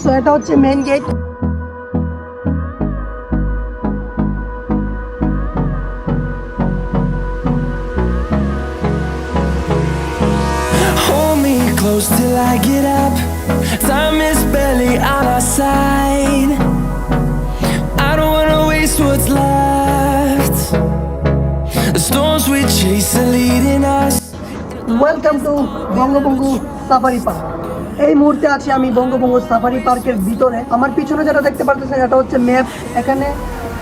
So এটা হচ্ছে main gate Hold me close till I get up. Time is barely on our side. I don't wanna waste what's left. The storms we chase are leading us. Welcome to Bangabandhu safari park এই মুহূর্তে আছি আমি বঙ্গবঙ্গু safari পার্কের ভিতরে। আমার পিছনে যেটা দেখতে পারতেছেন এটা হচ্ছে ম্যাপ এখানে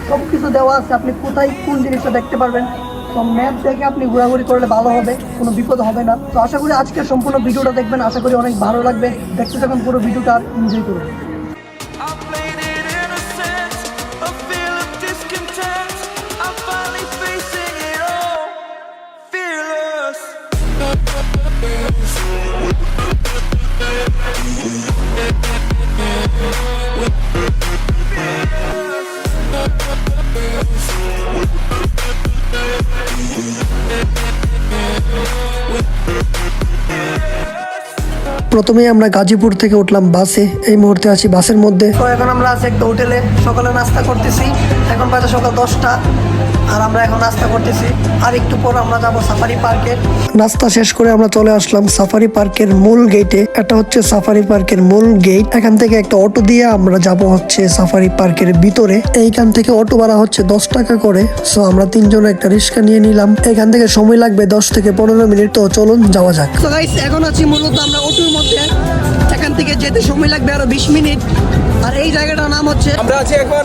সব কিছু দেওয়া আছে। আপনি কোথায় কোন জিনিসটা দেখতে পারবেন। তো ম্যাপ দেখে আপনি ঘোরাঘুরি করলে ভালো হবে, কোনো বিপদ হবে না। তো আশা করি আজকের সম্পূর্ণ ভিডিওটা দেখবেন। আশা করি অনেক ভালো লাগবে। দেখতে থাকুন পুরো ভিডিওটা। এনজয় করুন। প্রথমেই আমরা গাজীপুর থেকে উঠলাম বাসে। এই মুহূর্তে আছি বাসের মধ্যে। তো এখন আমরা আছি একটা হোটেলে। সকালে নাস্তা করতেছি। এখন বাজে সকাল দশটা। আর আমরা এখন নাস্তা করতেছি। আর একটু পর আমরা যাব সাফারি পার্কে নাস্তা শেষ করে আমরা চলে আসলাম সাফারি পার্কের মূল গেটে এটা হচ্ছে সাফারি পার্কের মূল গেট এখান থেকে একটা অটো দিয়ে আমরা যাব হচ্ছে সাফারি পার্কের ভিতরে। এইখান থেকে অটো ভাড়া হচ্ছে দশ টাকা করে। সো আমরা তিনজন একটা রিক্সা নিয়ে নিলাম। এখান থেকে সময় লাগবে দশ থেকে পনেরো মিনিট। তো চলুন যাওয়া যাক। তো এখন আছি মূলত আমরা অটোর মধ্যে। এখান থেকে যেতে সময় লাগবে আরও বিশ মিনিট। আর এই জায়গাটার নাম হচ্ছে আমরা আছি এখন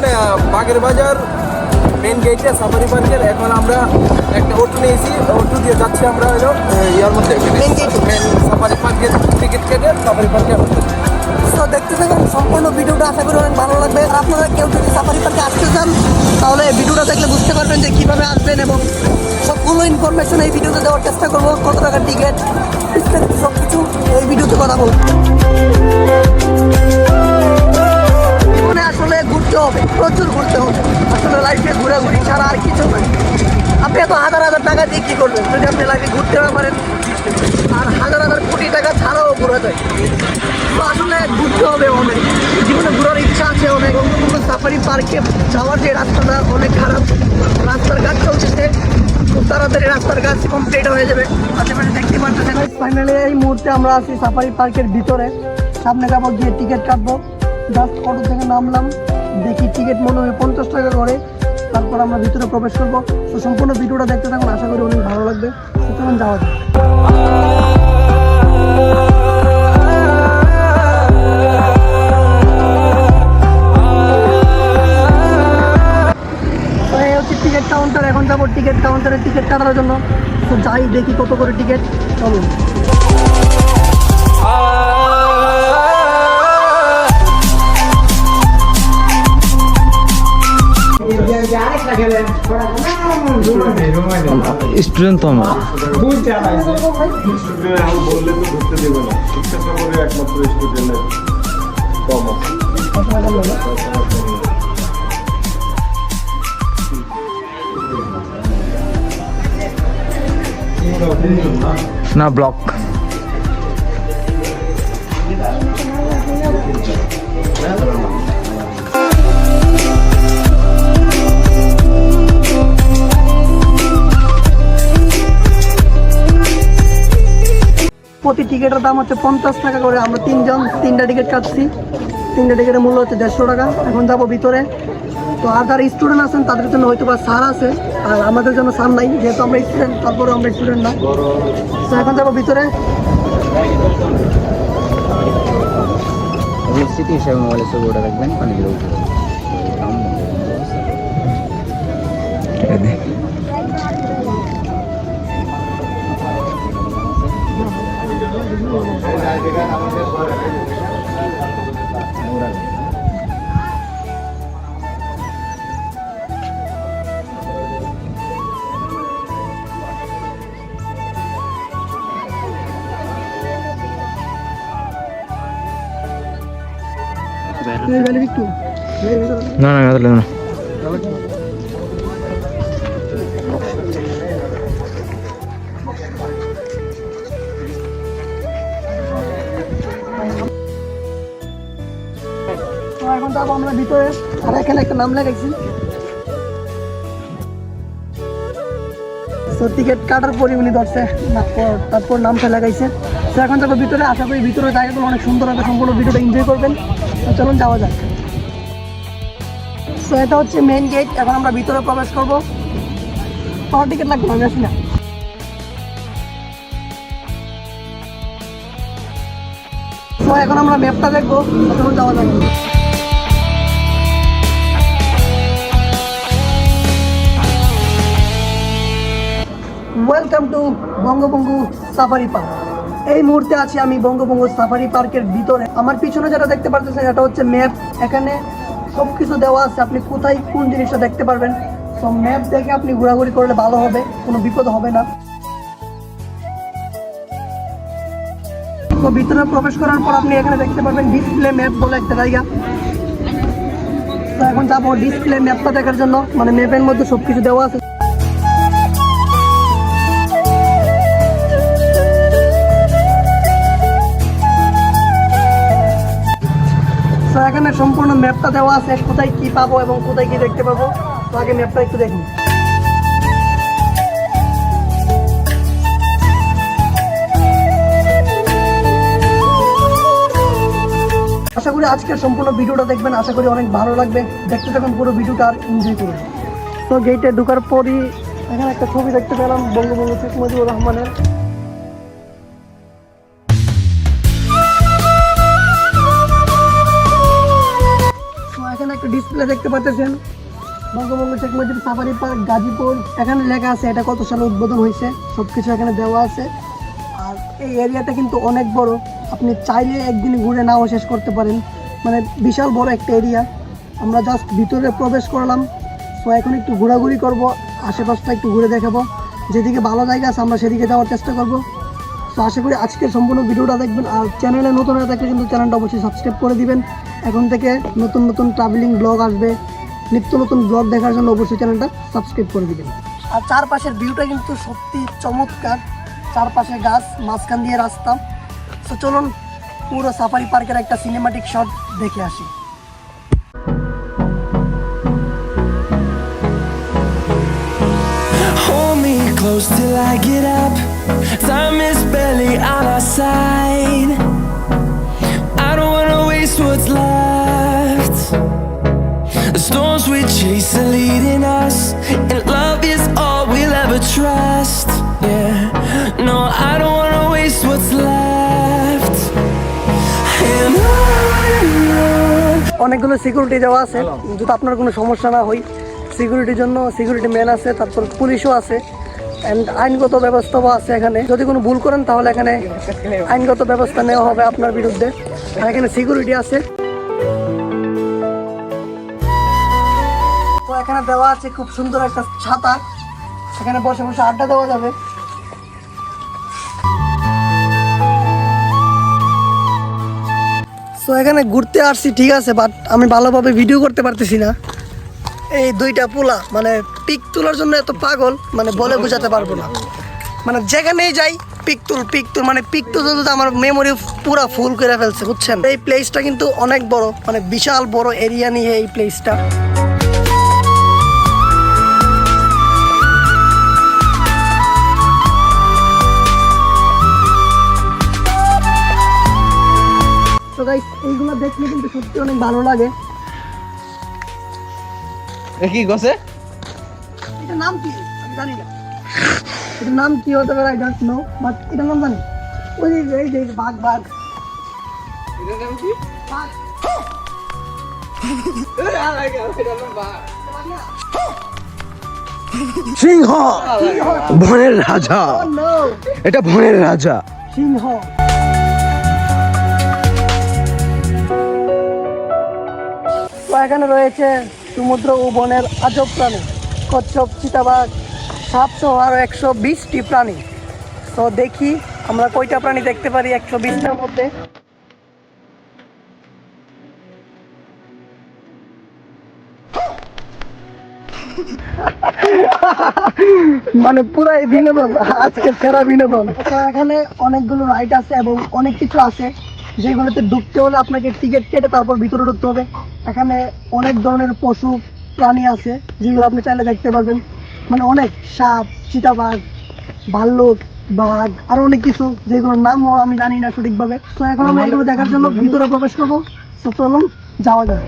বাগের বাজার মেন গেটে সাফারি পার্কের এখন আমরা একটা অটো নিয়েছি। অটো দিয়ে যাচ্ছি আমরা হলো ইয়ার মধ্যে Main gate? মেন সাফারি পার্কের টিকিট কেটে সাফারি পার্কে তো দেখতে থাকুন সম্পূর্ণ ভিডিওটা আশা করি অনেক ভালো লাগবে। আর আপনারা কেউ যদি সাফারি পার্কে আসতে চান তাহলে ভিডিওটা দেখলে বুঝতে পারবেন যে কীভাবে আসবেন এবং সবগুলো ইনফরমেশন এই ভিডিওতে দেওয়ার চেষ্টা করব। কত টাকার টিকিট বিস্তারিত সব কিছু এই ভিডিওতে কথা বলব ঘুরতে হবে, প্রচুর ঘুরতে হবে। আসলে লাইফে ঘোরাঘুরি ছাড়া আর কিছু নয়। আপনি এত হাজার হাজার টাকা দিয়ে কী করবেন? যদি আপনি লাইফে ঘুরতে না পারেন, আর হাজার হাজার কোটি টাকা ছাড়াও ঘোরা যায়। তো আসলে ঘুরতে হবে অনেক। জীবনে ঘোরার ইচ্ছা আছে অনেক বঙ্গবন্ধু সাফারি পার্কে যাওয়ার যে রাস্তাটা অনেক খারাপ। রাস্তার কাজ চলছে খুব তাড়াতাড়ি রাস্তার কাজ কমপ্লিট হয়ে যাবে। আশেপাশে দেখতে পাচ্ছেন ফাইনালি এই মুহূর্তে আমরা আছি সাফারি পার্কের ভিতরে। সামনে যাব গিয়ে টিকিট কাটবো। জাস্ট অটো থেকে নামলাম। দেখি টিকিট মনে হয় পঞ্চাশ টাকা করে। তারপর আমরা ভিতরে প্রবেশ করব। তো সম্পূর্ণ ভিডিওটা দেখতে থাকুন, আশা করি অনেক ভালো লাগবে। সুতরাং যাওয়া হচ্ছে টিকিট কাউন্টার এখন যাব টিকিট কাউন্টারে টিকিট কাটার জন্য। তো যাই দেখি কত করে টিকিট চলুন। স্টুডেন্ট তো আমরা। না ব্লক প্রতি টিকিটের দাম হচ্ছে পঞ্চাশ টাকা করে। আমরা তিনজন, তিনটা টিকিট কাটছি। তিনটা টিকিটের মূল্য হচ্ছে দেড়শো টাকা। এখন যাব ভিতরে। তো আর যারা স্টুডেন্ট আছেন, তাদের জন্য হয়তো বা সার আছে। আর আমাদের জন্য সার নাই। যেহেতু আমরা স্টুডেন্ট তারপরে আমরা স্টুডেন্ট না। তো এখন যাব ভিতরে। হিসাবে ওটা রাখবেন পানি না না তাহলে না। এখন আমরা ভিতরে, আর এখানে একটা নাম লাগাইছি তো টিকিট কাটার পরে ধরছে, তারপর নামটা লাগাইছে তো এখন যাব ভিতরে, আশা করি ভিতরে জায়গাগুলো অনেক সুন্দর হবে, সম্পূর্ণ ভিডিওটা এনজয় করবেন। চলুন যাওয়া যাক। তো এটা হচ্ছে মেইন গেট এখন আমরা ভিতরে প্রবেশ করব। তোমার টিকিট লাগবে আমি আসি না। এখন আমরা ম্যাপটা দেখব, চলুন যাওয়া যাক। Welcome to Bangabandhu safari park এই মুহূর্তে আছি আমি বঙ্গবন্ধু সাফারি পার্কের ভিতরে। আমার পিছনে যেটা দেখতে পারতেছেন এটা হচ্ছে ম্যাপ এখানে সব কিছু দেওয়া আছে। আপনি কোথায় কোন জিনিসটা দেখতে পারবেন? সব ম্যাপ দেখে আপনি ঘোরাঘুরি করলে ভালো হবে, কোনো বিপদ হবে না। তো ভিতরে প্রবেশ করার পর আপনি এখানে দেখতে পারবেন ডিসপ্লে ম্যাপ বলে একটা জায়গা। তো এখন যাব ডিসপ্লে ম্যাপটা দেখার জন্য। মানে ম্যাপের মধ্যে সব কিছু দেওয়া আছে। এখানে সম্পূর্ণ ম্যাপটা দেওয়া আছে, কোথায় কি পাবো এবং কোথায় কি দেখতে পাবো। তো আগে ম্যাপটা একটু দেখুন। আশা করি আজকের সম্পূর্ণ ভিডিওটা দেখবেন, আশা করি অনেক ভালো লাগবে। দেখতে থাকুন পুরো ভিডিওটা আর এনজয় করুন। তো গেটে ঢুকার পরই এখানে একটা ছবি দেখতে পেলাম, বঙ্গবন্ধু শেখ মুজিবুর রহমানের। ডিসপ্লে দেখতে পাচ্ছেন? বঙ্গবন্ধু শেখ মুজিব সাফারি পার্ক গাজীপুর, এখানে লেখা আছে এটা কত সালে উদ্বোধন হয়েছে সব কিছু এখানে দেওয়া আছে। আর এই এরিয়াটা কিন্তু অনেক বড়, আপনি চাইলে একদিন ঘুরে নাও শেষ করতে পারেন। মানে বিশাল বড় একটা এরিয়া আমরা জাস্ট ভিতরে প্রবেশ করলাম, তো এখন একটু ঘোরাঘুরি করব, আশেপাশটা একটু ঘুরে দেখাবো। যেদিকে ভালো জায়গা আছে, আমরা সেদিকে যাওয়ার চেষ্টা করব। তো আশা করি আজকের সম্পূর্ণ ভিডিওটা দেখবেন, আর চ্যানেলে নতুন হয়ে থাকলে কিন্তু চ্যানেলটা অবশ্যই সাবস্ক্রাইব করে দিবেন। এখন থেকে নতুন নতুন ট্রাভেলিং ব্লগ আসবে। নিত্য নতুন ব্লগ দেখার জন্য অবশ্যই চ্যানেলটা সাবস্ক্রাইব করে দিবেন। আর চারপাশের ভিউটা কিন্তু সত্যি চমৎকার। চারপাশে গাছ মাঝখান দিয়ে রাস্তা। তো চলুন পুরো সাফারি পার্কের একটা সিনেমাটিক শট দেখে আসি। Hold me close till I get up. Time is barely on our side. Waste what's left. The storms we chase are leading us, and love is all we'll ever trust. Yeah, no, I don't wanna waste what's left. And অনেকগুলো security দেওয়া আছে যদি আপনার কোনো সমস্যা না হয় সিকিউরিটির জন্য সিকিউরিটি ম্যান আছে তারপর পুলিশও আছে আইনগত ব্যবস্থাও আছে এখানে। যদি কোনো ভুল করেন, তাহলে এখানে আইনগত ব্যবস্থা নেওয়া হবে আপনার বিরুদ্ধে। আর এখানে সিকিউরিটি আছে। তো এখানে দেওয়া আছে খুব সুন্দর একটা ছাতা। এখানে বসে বসে আড্ডা দেওয়া যাবে। তো এখানে ঘুরতে আসছি, ঠিক আছে বাট আমি ভালোভাবে ভিডিও করতে পারতেছি না। এই দুইটা পোলা মানে পিক তোলার জন্য এত পাগল মানে বলে বোঝাতে পারব না। মানে যেখানেই যাই, পিক তুল পিক তুল মানে পিক তুলতে তুলতে আমার মেমোরি পুরা ফুল করে ফেলছে, বুঝছেন? এই প্লেসটা কিন্তু অনেক বড় মানে বিশাল বড় এরিয়া নিয়ে এই প্লেসটা এইগুলো দেখলে কিন্তু সত্যি অনেক ভালো লাগে। কি গছে এটার নাম কি? আমি জানি না। এটার নাম কি হতে পারে? আই ডোন্ট নো বাট এটার নাম জানি। ওই যে এই যে বাঘ বাঘ। বাঘ। সিংহ। বনের রাজা। Oh এটা বনের রাজা। সিংহ। এখানে রয়েছে। সমুদ্র ও বনের আজব প্রাণী। কচ্ছপ, চিতাবাঘ সহ আরও একশো বিশটি প্রাণী। তো দেখি আমরা কয়টা প্রাণী দেখতে পারি একশো বিশটার মধ্যে। মানে পুরাই বিনোদন আজকে সেরা বিনোদন। এখানে অনেকগুলো রাইড আছে এবং অনেক কিছু আছে। যেগুলোতে ঢুকতে হলে আপনাকে টিকিট কেটে তারপর ভিতরে ঢুকতে হবে। এখানে অনেক ধরনের পশু, প্রাণী আছে, যেগুলো আপনি চাইলে দেখতে পারবেন। মানে অনেক সাপ, চিতাবাঘ, ভাল্লুক, বাঘ, আরও অনেক কিছু, যেগুলোর নামও আমি জানি না সঠিকভাবে। তো এখন আমরা এগুলো দেখার জন্য ভিতরে প্রবেশ করব। তো চলুন, যাওয়া যাক।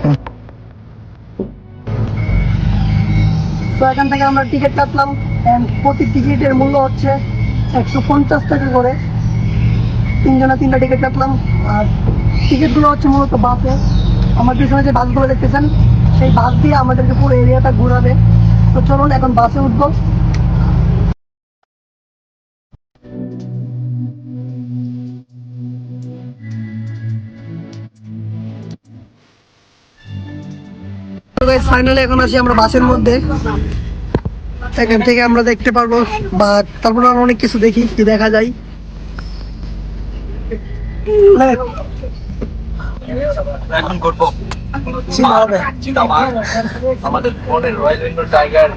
তো এখান থেকে আমরা টিকিট কাটলাম প্রতি টিকিটের মূল্য হচ্ছে একশো পঞ্চাশ টাকা করে। তিনজনে তিনটা টিকিট কাটলাম আর টিকিটগুলো হচ্ছে মূলত বাসে। আমার পিছনে যে বাসগুলো দেখতেছেন, সেই বাস দিয়ে আমাদেরকে পুরো এরিয়াটা ঘোরাবে। তো চলুন, এখন বাসে উঠবো। ফাইনালি এখন আছি আমরা বাসের মধ্যে। এখান থেকে আমরা দেখতে পারব, বা তারপর অনেক কিছু দেখি, কি দেখা যায়। এখন করব। আমাদের ফোনের রয়্যাল বেঙ্গল টাইগার